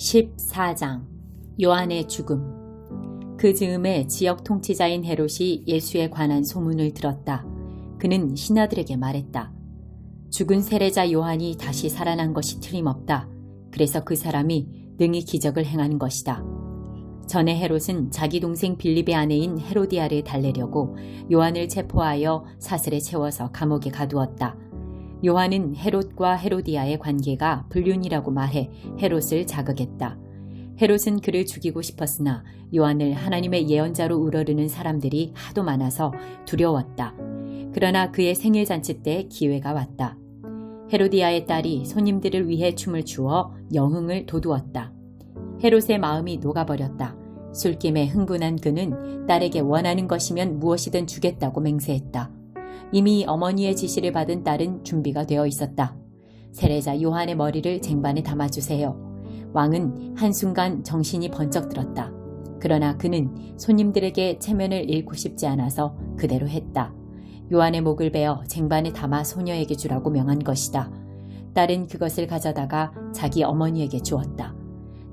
14장 요한의 죽음 그 즈음에 지역 통치자인 헤롯이 예수에 관한 소문을 들었다. 그는 신하들에게 말했다. 죽은 세례자 요한이 다시 살아난 것이 틀림없다. 그래서 그 사람이 능히 기적을 행하는 것이다. 전에 헤롯은 자기 동생 빌립의 아내인 헤로디아를 달래려고 요한을 체포하여 사슬에 채워서 감옥에 가두었다. 요한은 헤롯과 헤로디아의 관계가 불륜이라고 말해 헤롯을 자극했다. 헤롯은 그를 죽이고 싶었으나 요한을 하나님의 예언자로 우러르는 사람들이 하도 많아서 두려웠다. 그러나 그의 생일 잔치 때 기회가 왔다. 헤로디아의 딸이 손님들을 위해 춤을 추어 영흥을 돋우었다. 헤롯의 마음이 녹아버렸다. 술김에 흥분한 그는 딸에게 원하는 것이면 무엇이든 주겠다고 맹세했다. 이미 어머니의 지시를 받은 딸은 준비가 되어 있었다. 세례자 요한의 머리를 쟁반에 담아주세요. 왕은 한순간 정신이 번쩍 들었다. 그러나 그는 손님들에게 체면을 잃고 싶지 않아서 그대로 했다. 요한의 목을 베어 쟁반에 담아 소녀에게 주라고 명한 것이다. 딸은 그것을 가져다가 자기 어머니에게 주었다.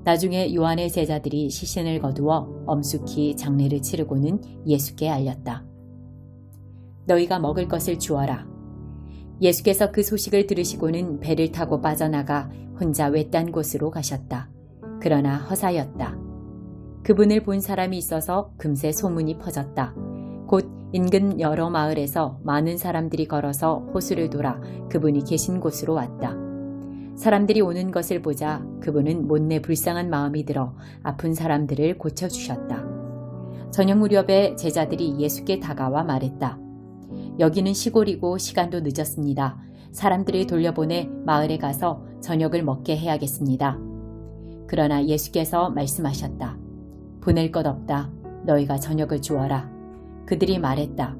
나중에 요한의 제자들이 시신을 거두어 엄숙히 장례를 치르고는 예수께 알렸다. 너희가 먹을 것을 주어라. 예수께서 그 소식을 들으시고는 배를 타고 빠져나가 혼자 외딴 곳으로 가셨다. 그러나 허사였다. 그분을 본 사람이 있어서 금세 소문이 퍼졌다. 곧 인근 여러 마을에서 많은 사람들이 걸어서 호수를 돌아 그분이 계신 곳으로 왔다. 사람들이 오는 것을 보자 그분은 못내 불쌍한 마음이 들어 아픈 사람들을 고쳐주셨다. 저녁 무렵에 제자들이 예수께 다가와 말했다. 여기는 시골이고 시간도 늦었습니다. 사람들을 돌려보내 마을에 가서 저녁을 먹게 해야겠습니다. 그러나 예수께서 말씀하셨다. 보낼 것 없다. 너희가 저녁을 주어라. 그들이 말했다.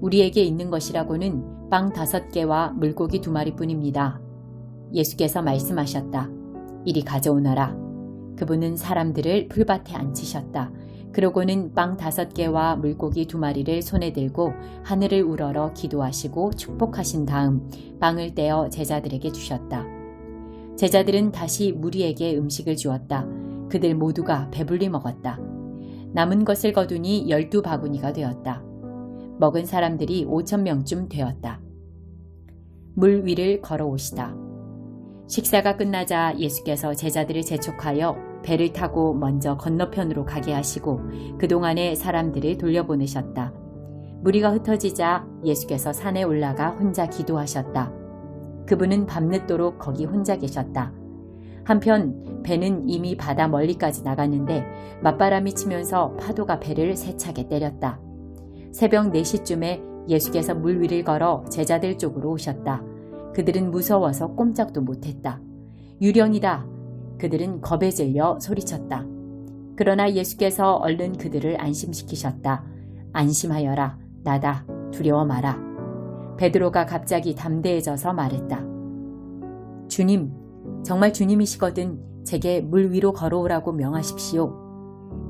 우리에게 있는 것이라고는 빵 다섯 개와 물고기 두 마리뿐입니다. 예수께서 말씀하셨다. 이리 가져오너라. 그분은 사람들을 풀밭에 앉히셨다. 그러고는 빵 다섯 개와 물고기 두 마리를 손에 들고 하늘을 우러러 기도하시고 축복하신 다음 빵을 떼어 제자들에게 주셨다. 제자들은 다시 무리에게 음식을 주었다. 그들 모두가 배불리 먹었다. 남은 것을 거두니 열두 바구니가 되었다. 먹은 사람들이 오천 명쯤 되었다. 물 위를 걸어오시다. 식사가 끝나자 예수께서 제자들을 재촉하여 배를 타고 먼저 건너편으로 가게 하시고 그동안의 사람들을 돌려보내셨다. 무리가 흩어지자 예수께서 산에 올라가 혼자 기도하셨다. 그분은 밤늦도록 거기 혼자 계셨다. 한편 배는 이미 바다 멀리까지 나갔는데 맞바람이 치면서 파도가 배를 세차게 때렸다. 새벽 4시쯤에 예수께서 물 위를 걸어 제자들 쪽으로 오셨다. 그들은 무서워서 꼼짝도 못했다. 유령이다. 그들은 겁에 질려 소리쳤다. 그러나 예수께서 얼른 그들을 안심시키셨다. 안심하여라. 나다. 두려워 마라. 베드로가 갑자기 담대해져서 말했다. 주님, 정말 주님이시거든 제게 물 위로 걸어오라고 명하십시오.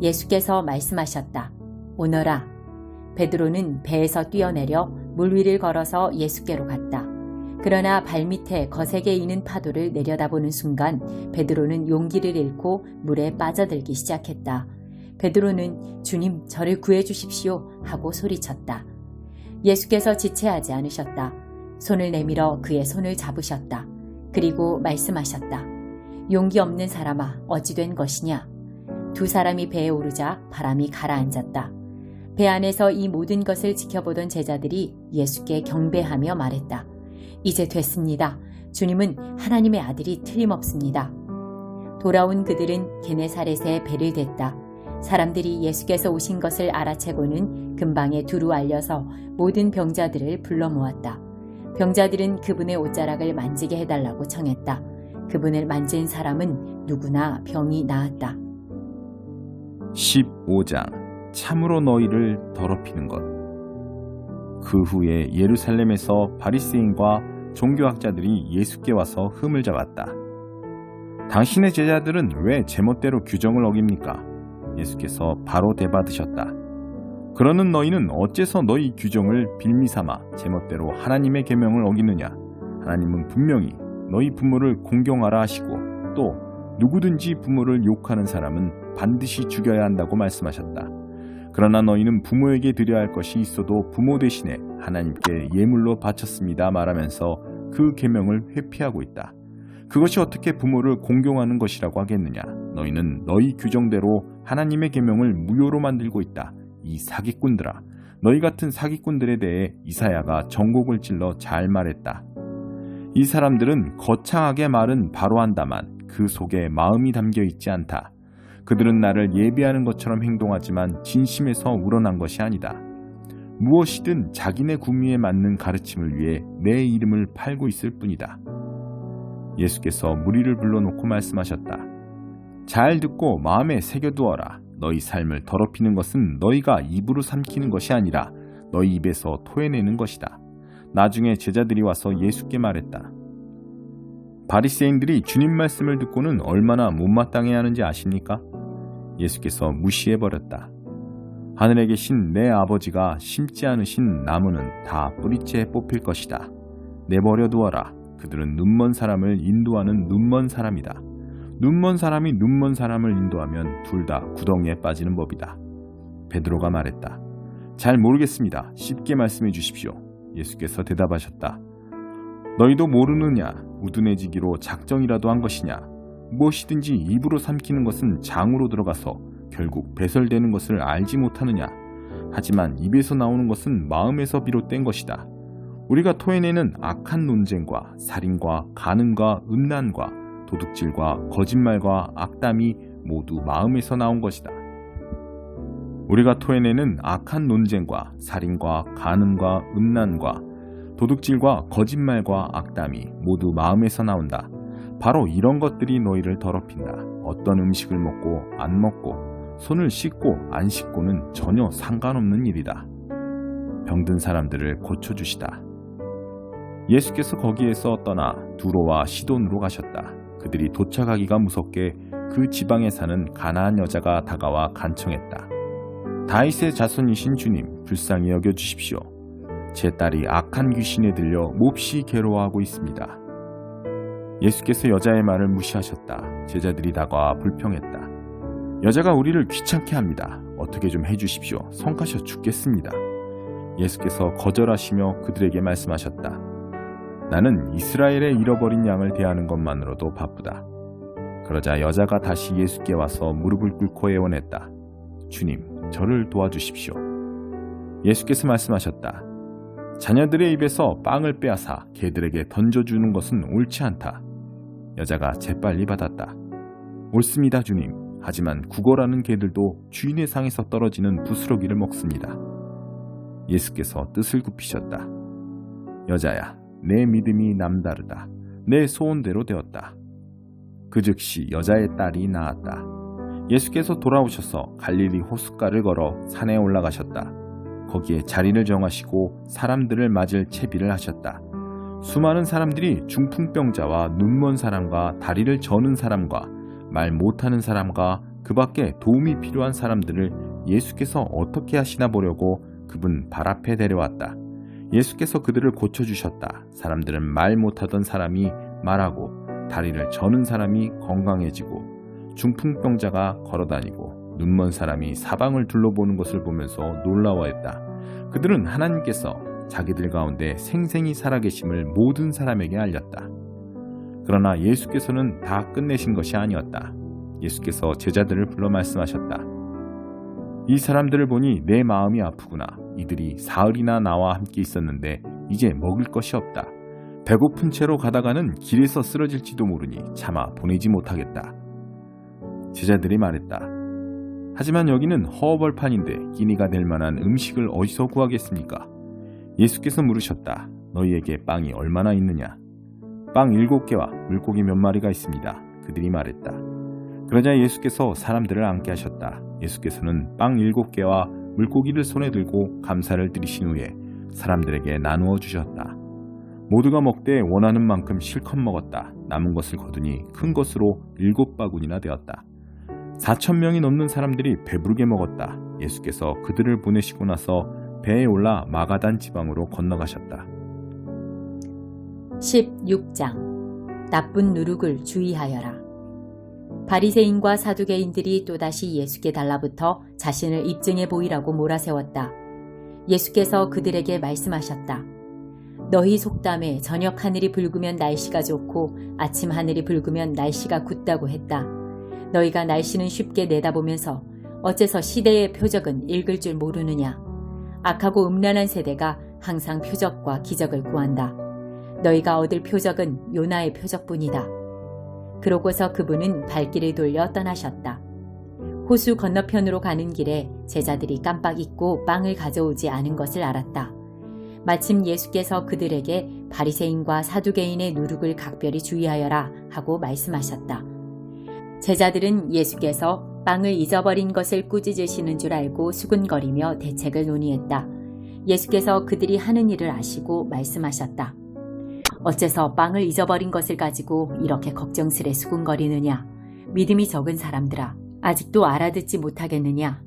예수께서 말씀하셨다. 오너라. 베드로는 배에서 뛰어내려 물 위를 걸어서 예수께로 갔다. 그러나 발밑에 거세게 이는 파도를 내려다보는 순간 베드로는 용기를 잃고 물에 빠져들기 시작했다. 베드로는 주님 저를 구해 주십시오 하고 소리쳤다. 예수께서 지체하지 않으셨다. 손을 내밀어 그의 손을 잡으셨다. 그리고 말씀하셨다. 용기 없는 사람아 어찌 된 것이냐? 두 사람이 배에 오르자 바람이 가라앉았다. 배 안에서 이 모든 것을 지켜보던 제자들이 예수께 경배하며 말했다. 이제 됐습니다. 주님은 하나님의 아들이 틀림없습니다. 돌아온 그들은 게네사렛에 배를 댔다. 사람들이 예수께서 오신 것을 알아채고는 금방에 두루 알려서 모든 병자들을 불러 모았다. 병자들은 그분의 옷자락을 만지게 해달라고 청했다. 그분을 만진 사람은 누구나 병이 나았다. 15장 참으로 너희를 더럽히는 것. 그 후에 예루살렘에서 바리새인과 종교학자들이 예수께 와서 흠을 잡았다. 당신의 제자들은 왜 제멋대로 규정을 어깁니까? 예수께서 바로 대받으셨다. 그러는 너희는 어째서 너희 규정을 빌미삼아 제멋대로 하나님의 계명을 어기느냐? 하나님은 분명히 너희 부모를 공경하라 하시고 또 누구든지 부모를 욕하는 사람은 반드시 죽여야 한다고 말씀하셨다. 그러나 너희는 부모에게 드려야 할 것이 있어도 부모 대신에 하나님께 예물로 바쳤습니다 말하면서 그 계명을 회피하고 있다. 그것이 어떻게 부모를 공경하는 것이라고 하겠느냐? 너희는 너희 규정대로 하나님의 계명을 무효로 만들고 있다. 이 사기꾼들아. 너희 같은 사기꾼들에 대해 이사야가 전곡을 찔러 잘 말했다. 이 사람들은 거창하게 말은 바로 한다만 그 속에 마음이 담겨 있지 않다. 그들은 나를 예비하는 것처럼 행동하지만 진심에서 우러난 것이 아니다. 무엇이든 자기네 구미에 맞는 가르침을 위해 내 이름을 팔고 있을 뿐이다. 예수께서 무리를 불러놓고 말씀하셨다. 잘 듣고 마음에 새겨두어라. 너희 삶을 더럽히는 것은 너희가 입으로 삼키는 것이 아니라 너희 입에서 토해내는 것이다. 나중에 제자들이 와서 예수께 말했다. 바리새인들이 주님 말씀을 듣고는 얼마나 못마땅해 하는지 아십니까? 예수께서 무시해 버렸다. 하늘에 계신 내 아버지가 심지 않으신 나무는 다 뿌리째 뽑힐 것이다. 내버려 두어라. 그들은 눈먼 사람을 인도하는 눈먼 사람이다. 눈먼 사람이 눈먼 사람을 인도하면 둘 다 구덩이에 빠지는 법이다. 베드로가 말했다. 잘 모르겠습니다. 쉽게 말씀해 주십시오. 예수께서 대답하셨다. 너희도 모르느냐? 우둔해지기로 작정이라도 한 것이냐? 무엇이든지 입으로 삼키는 것은 장으로 들어가서 결국 배설되는 것을 알지 못하느냐? 하지만 입에서 나오는 것은 마음에서 비롯된 것이다. 우리가 토해내는 악한 논쟁과 살인과 간음과 음란과 도둑질과 거짓말과 악담이 모두 마음에서 나온 것이다. 우리가 토해내는 악한 논쟁과 살인과 간음과 음란과 도둑질과 거짓말과 악담이 모두 마음에서 나온다. 바로 이런 것들이 너희를 더럽힌다. 어떤 음식을 먹고 안 먹고 손을 씻고 안 씻고는 전혀 상관없는 일이다. 병든 사람들을 고쳐주시다. 예수께서 거기에서 떠나 두로와 시돈으로 가셨다. 그들이 도착하기가 무섭게 그 지방에 사는 가나안 여자가 다가와 간청했다. 다윗의 자손이신 주님, 불쌍히 여겨 주십시오. 제 딸이 악한 귀신에 들려 몹시 괴로워하고 있습니다. 예수께서 여자의 말을 무시하셨다. 제자들이 다가와 불평했다. 여자가 우리를 귀찮게 합니다. 어떻게 좀 해주십시오. 성가셔 죽겠습니다. 예수께서 거절하시며 그들에게 말씀하셨다. 나는 이스라엘의 잃어버린 양을 대하는 것만으로도 바쁘다. 그러자 여자가 다시 예수께 와서 무릎을 꿇고 애원했다. 주님, 저를 도와주십시오. 예수께서 말씀하셨다. 자녀들의 입에서 빵을 빼앗아 개들에게 던져주는 것은 옳지 않다. 여자가 재빨리 받았다. 옳습니다, 주님. 하지만 구걸하는 개들도 주인의 상에서 떨어지는 부스러기를 먹습니다. 예수께서 뜻을 굽히셨다. 여자야, 내 믿음이 남다르다. 내 소원대로 되었다. 그 즉시 여자의 딸이 나았다. 예수께서 돌아오셔서 갈릴리 호숫가를 걸어 산에 올라가셨다. 거기에 자리를 정하시고 사람들을 맞을 채비를 하셨다. 수많은 사람들이 중풍병자와 눈먼 사람과 다리를 저는 사람과 말 못하는 사람과 그 밖에 도움이 필요한 사람들을 예수께서 어떻게 하시나 보려고 그분 발 앞에 데려왔다. 예수께서 그들을 고쳐주셨다. 사람들은 말 못하던 사람이 말하고 다리를 저는 사람이 건강해지고 중풍병자가 걸어다니고 눈먼 사람이 사방을 둘러보는 것을 보면서 놀라워했다. 그들은 하나님께서 자기들 가운데 생생히 살아계심을 모든 사람에게 알렸다. 그러나 예수께서는 다 끝내신 것이 아니었다. 예수께서 제자들을 불러 말씀하셨다. 이 사람들을 보니 내 마음이 아프구나. 이들이 사흘이나 나와 함께 있었는데 이제 먹을 것이 없다. 배고픈 채로 가다가는 길에서 쓰러질지도 모르니 차마 보내지 못하겠다. 제자들이 말했다. 하지만 여기는 허벌판인데 끼니가 될 만한 음식을 어디서 구하겠습니까? 예수께서 물으셨다. 너희에게 빵이 얼마나 있느냐? 빵 일곱 개와 물고기 몇 마리가 있습니다. 그들이 말했다. 그러자 예수께서 사람들을 앉게 하셨다. 예수께서는 빵 일곱 개와 물고기를 손에 들고 감사를 드리신 후에 사람들에게 나누어 주셨다. 모두가 먹되 원하는 만큼 실컷 먹었다. 남은 것을 거두니 큰 것으로 일곱 바구니나 되었다. 4천 명이 넘는 사람들이 배부르게 먹었다. 예수께서 그들을 보내시고 나서 배에 올라 마가단 지방으로 건너가셨다. 16장 나쁜 누룩을 주의하여라. 바리새인과 사두개인들이 또다시 예수께 달라붙어 자신을 입증해 보이라고 몰아세웠다. 예수께서 그들에게 말씀하셨다. 너희 속담에 저녁 하늘이 붉으면 날씨가 좋고 아침 하늘이 붉으면 날씨가 굳다고 했다. 너희가 날씨는 쉽게 내다보면서 어째서 시대의 표적은 읽을 줄 모르느냐. 악하고 음란한 세대가 항상 표적과 기적을 구한다. 너희가 얻을 표적은 요나의 표적뿐이다. 그러고서 그분은 발길을 돌려 떠나셨다. 호수 건너편으로 가는 길에 제자들이 깜빡 잊고 빵을 가져오지 않은 것을 알았다. 마침 예수께서 그들에게 바리새인과 사두개인의 누룩을 각별히 주의하여라 하고 말씀하셨다. 제자들은 예수께서 빵을 잊어버린 것을 꾸짖으시는 줄 알고 수군거리며 대책을 논의했다. 예수께서 그들이 하는 일을 아시고 말씀하셨다. 어째서 빵을 잊어버린 것을 가지고 이렇게 걱정스레 수군거리느냐? 믿음이 적은 사람들아, 아직도 알아듣지 못하겠느냐?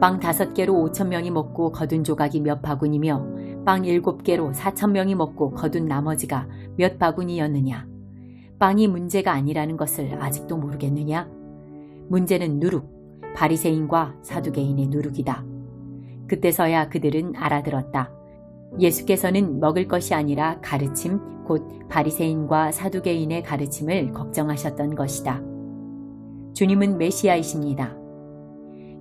빵 다섯 개로 오천 명이 먹고 거둔 조각이 몇 바구니며 빵 일곱 개로 사천 명이 먹고 거둔 나머지가 몇 바구니였느냐? 빵이 문제가 아니라는 것을 아직도 모르겠느냐? 문제는 누룩, 바리새인과 사두개인의 누룩이다. 그때서야 그들은 알아들었다. 예수께서는 먹을 것이 아니라 가르침, 곧 바리새인과 사두개인의 가르침을 걱정하셨던 것이다. 주님은 메시아이십니다.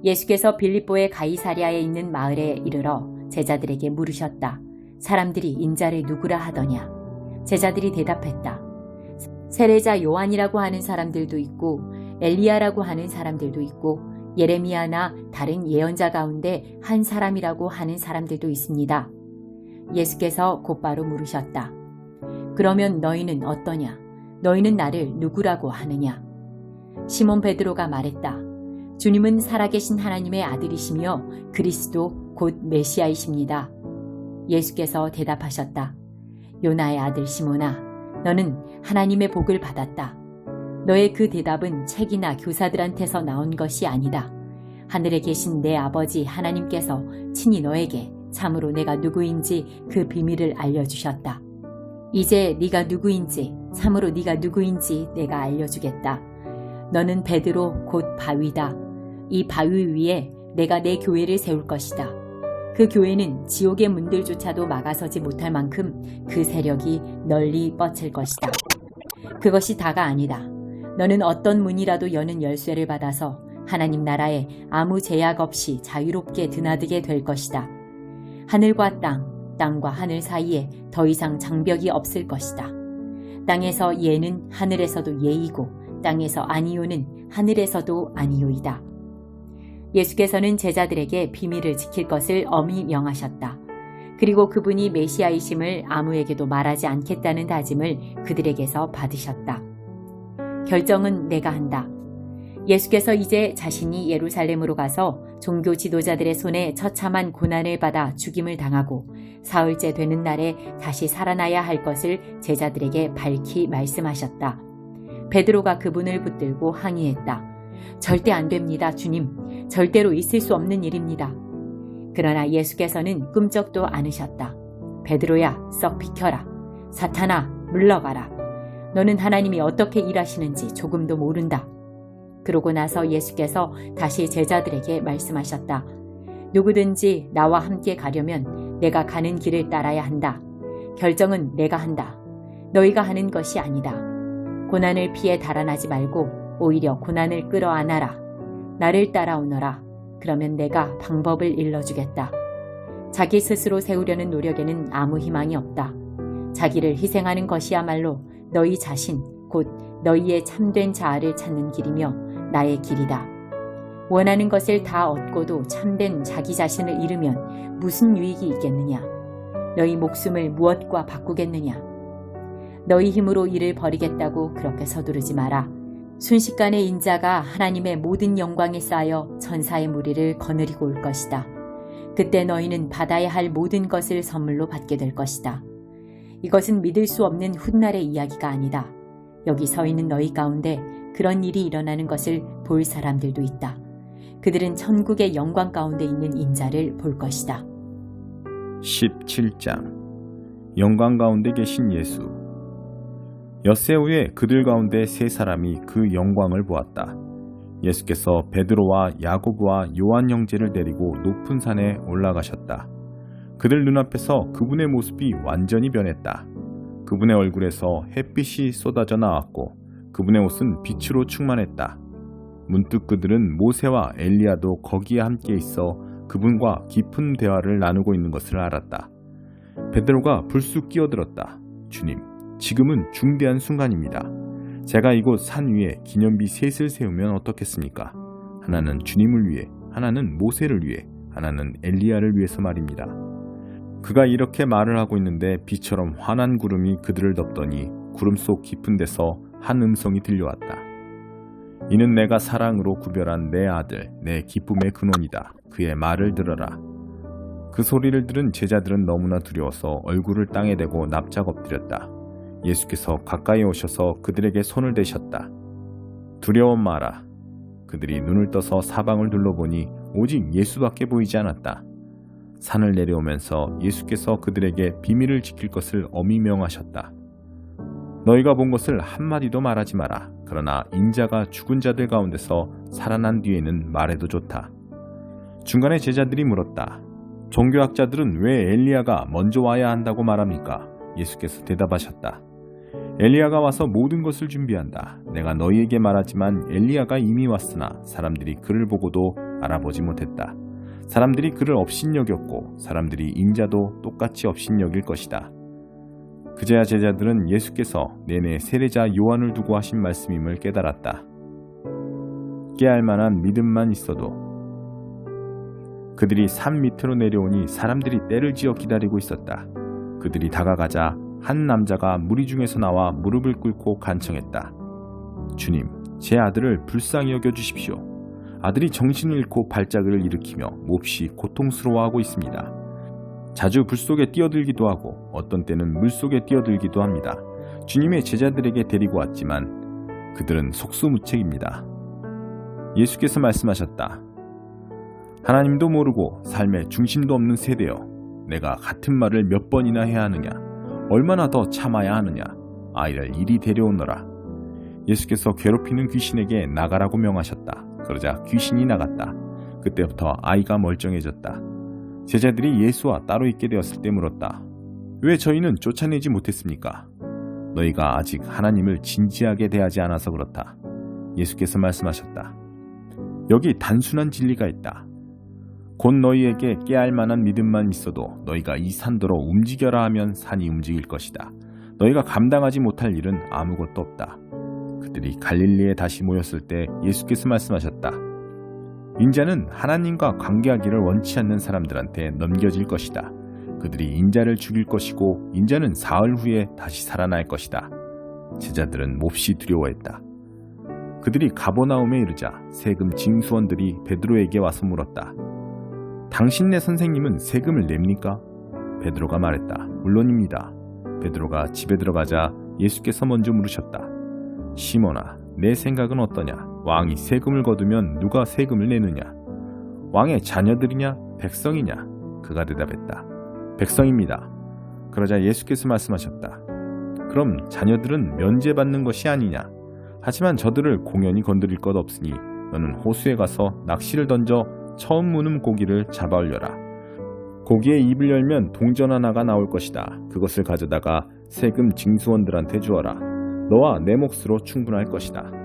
예수께서 빌립보의 가이사리아에 있는 마을에 이르러 제자들에게 물으셨다. 사람들이 인자를 누구라 하더냐? 제자들이 대답했다. 세례자 요한이라고 하는 사람들도 있고 엘리야라고 하는 사람들도 있고 예레미야나 다른 예언자 가운데 한 사람이라고 하는 사람들도 있습니다. 예수께서 곧바로 물으셨다. 그러면 너희는 어떠냐? 너희는 나를 누구라고 하느냐? 시몬 베드로가 말했다. 주님은 살아계신 하나님의 아들이시며 그리스도 곧 메시아이십니다. 예수께서 대답하셨다. 요나의 아들 시몬아, 너는 하나님의 복을 받았다. 너의 그 대답은 책이나 교사들한테서 나온 것이 아니다. 하늘에 계신 내 아버지 하나님께서 친히 너에게 참으로 내가 누구인지 그 비밀을 알려주셨다. 이제 네가 누구인지 참으로 네가 누구인지 내가 알려주겠다. 너는 베드로 곧 바위다. 이 바위 위에 내가 내 교회를 세울 것이다. 그 교회는 지옥의 문들조차도 막아서지 못할 만큼 그 세력이 널리 뻗칠 것이다. 그것이 다가 아니다. 너는 어떤 문이라도 여는 열쇠를 받아서 하나님 나라에 아무 제약 없이 자유롭게 드나들게 될 것이다. 하늘과 땅, 땅과 하늘 사이에 더 이상 장벽이 없을 것이다. 땅에서 예는 하늘에서도 예이고 땅에서 아니요는 하늘에서도 아니요이다. 예수께서는 제자들에게 비밀을 지킬 것을 엄히 명하셨다. 그리고 그분이 메시아이심을 아무에게도 말하지 않겠다는 다짐을 그들에게서 받으셨다. 결정은 내가 한다. 예수께서 이제 자신이 예루살렘으로 가서 종교 지도자들의 손에 처참한 고난을 받아 죽임을 당하고 사흘째 되는 날에 다시 살아나야 할 것을 제자들에게 밝히 말씀하셨다. 베드로가 그분을 붙들고 항의했다. 절대 안 됩니다, 주님. 절대로 있을 수 없는 일입니다. 그러나 예수께서는 꿈쩍도 않으셨다. 베드로야, 썩 비켜라. 사탄아, 물러가라. 너는 하나님이 어떻게 일하시는지 조금도 모른다. 그러고 나서 예수께서 다시 제자들에게 말씀하셨다. 누구든지 나와 함께 가려면 내가 가는 길을 따라야 한다. 결정은 내가 한다. 너희가 하는 것이 아니다. 고난을 피해 달아나지 말고 오히려 고난을 끌어안아라. 나를 따라오너라. 그러면 내가 방법을 일러주겠다. 자기 스스로 세우려는 노력에는 아무 희망이 없다. 자기를 희생하는 것이야말로 너희 자신, 곧 너희의 참된 자아를 찾는 길이며 나의 길이다. 원하는 것을 다 얻고도 참된 자기 자신을 잃으면 무슨 유익이 있겠느냐? 너희 목숨을 무엇과 바꾸겠느냐? 너희 힘으로 일을 벌이겠다고 그렇게 서두르지 마라. 순식간에 인자가 하나님의 모든 영광에 쌓여 천사의 무리를 거느리고 올 것이다. 그때 너희는 받아야 할 모든 것을 선물로 받게 될 것이다. 이것은 믿을 수 없는 훗날의 이야기가 아니다. 여기 서 있는 너희 가운데 그런 일이 일어나는 것을 볼 사람들도 있다. 그들은 천국의 영광 가운데 있는 인자를 볼 것이다. 17장 영광 가운데 계신 예수 엿새 후에 그들 가운데 세 사람이 그 영광을 보았다. 예수께서 베드로와 야고보와 요한 형제를 데리고 높은 산에 올라가셨다. 그들 눈앞에서 그분의 모습이 완전히 변했다. 그분의 얼굴에서 햇빛이 쏟아져 나왔고 그분의 옷은 빛으로 충만했다. 문득 그들은 모세와 엘리야도 거기에 함께 있어 그분과 깊은 대화를 나누고 있는 것을 알았다. 베드로가 불쑥 끼어들었다. 주님, 지금은 중대한 순간입니다. 제가 이곳 산 위에 기념비 셋을 세우면 어떻겠습니까? 하나는 주님을 위해, 하나는 모세를 위해, 하나는 엘리야를 위해서 말입니다. 그가 이렇게 말을 하고 있는데 비처럼 환한 구름이 그들을 덮더니 구름 속 깊은 데서 한 음성이 들려왔다. 이는 내가 사랑으로 구별한 내 아들, 내 기쁨의 근원이다. 그의 말을 들어라. 그 소리를 들은 제자들은 너무나 두려워서 얼굴을 땅에 대고 납작 엎드렸다. 예수께서 가까이 오셔서 그들에게 손을 대셨다. 두려워 마라. 그들이 눈을 떠서 사방을 둘러보니 오직 예수밖에 보이지 않았다. 산을 내려오면서 예수께서 그들에게 비밀을 지킬 것을 어미 명하셨다. 너희가 본 것을 한마디도 말하지 마라. 그러나 인자가 죽은 자들 가운데서 살아난 뒤에는 말해도 좋다. 중간에 제자들이 물었다. 종교학자들은 왜 엘리야가 먼저 와야 한다고 말합니까? 예수께서 대답하셨다. 엘리야가 와서 모든 것을 준비한다. 내가 너희에게 말하지만 엘리야가 이미 왔으나 사람들이 그를 보고도 알아보지 못했다. 사람들이 그를 업신여겼고 사람들이 인자도 똑같이 업신여길 것이다. 그제야 제자들은 예수께서 내내 세례자 요한을 두고 하신 말씀임을 깨달았다. 깨알 만한 믿음만 있어도 그들이 산 밑으로 내려오니 사람들이 때를 지어 기다리고 있었다. 그들이 다가가자 한 남자가 무리 중에서 나와 무릎을 꿇고 간청했다. 주님, 제 아들을 불쌍히 여겨 주십시오. 아들이 정신을 잃고 발작을 일으키며 몹시 고통스러워하고 있습니다. 자주 불 속에 뛰어들기도 하고 어떤 때는 물 속에 뛰어들기도 합니다. 주님의 제자들에게 데리고 왔지만 그들은 속수무책입니다. 예수께서 말씀하셨다. 하나님도 모르고 삶의 중심도 없는 세대여. 내가 같은 말을 몇 번이나 해야 하느냐? 얼마나 더 참아야 하느냐? 아이를 이리 데려오너라. 예수께서 괴롭히는 귀신에게 나가라고 명하셨다. 그러자 귀신이 나갔다. 그때부터 아이가 멀쩡해졌다. 제자들이 예수와 따로 있게 되었을 때 물었다. 왜 저희는 쫓아내지 못했습니까? 너희가 아직 하나님을 진지하게 대하지 않아서 그렇다. 예수께서 말씀하셨다. 여기 단순한 진리가 있다. 곧 너희에게 깨알 만한 믿음만 있어도 너희가 이 산더러 움직여라 하면 산이 움직일 것이다. 너희가 감당하지 못할 일은 아무것도 없다. 그들이 갈릴리에 다시 모였을 때 예수께서 말씀하셨다. 인자는 하나님과 관계하기를 원치 않는 사람들한테 넘겨질 것이다. 그들이 인자를 죽일 것이고 인자는 사흘 후에 다시 살아날 것이다. 제자들은 몹시 두려워했다. 그들이 가보나움에 이르자 세금 징수원들이 베드로에게 와서 물었다. 당신네 선생님은 세금을 냅니까? 베드로가 말했다. 물론입니다. 베드로가 집에 들어가자 예수께서 먼저 물으셨다. 시몬아, 내 생각은 어떠냐? 왕이 세금을 거두면 누가 세금을 내느냐? 왕의 자녀들이냐? 백성이냐? 그가 대답했다. 백성입니다. 그러자 예수께서 말씀하셨다. 그럼 자녀들은 면제받는 것이 아니냐? 하지만 저들을 공연히 건드릴 것 없으니 너는 호수에 가서 낚시를 던져 처음 무는 고기를 잡아 올려라. 고기의 입을 열면 동전 하나가 나올 것이다. 그것을 가져다가 세금 징수원들한테 주어라. 너와 내 몫으로 충분할 것이다.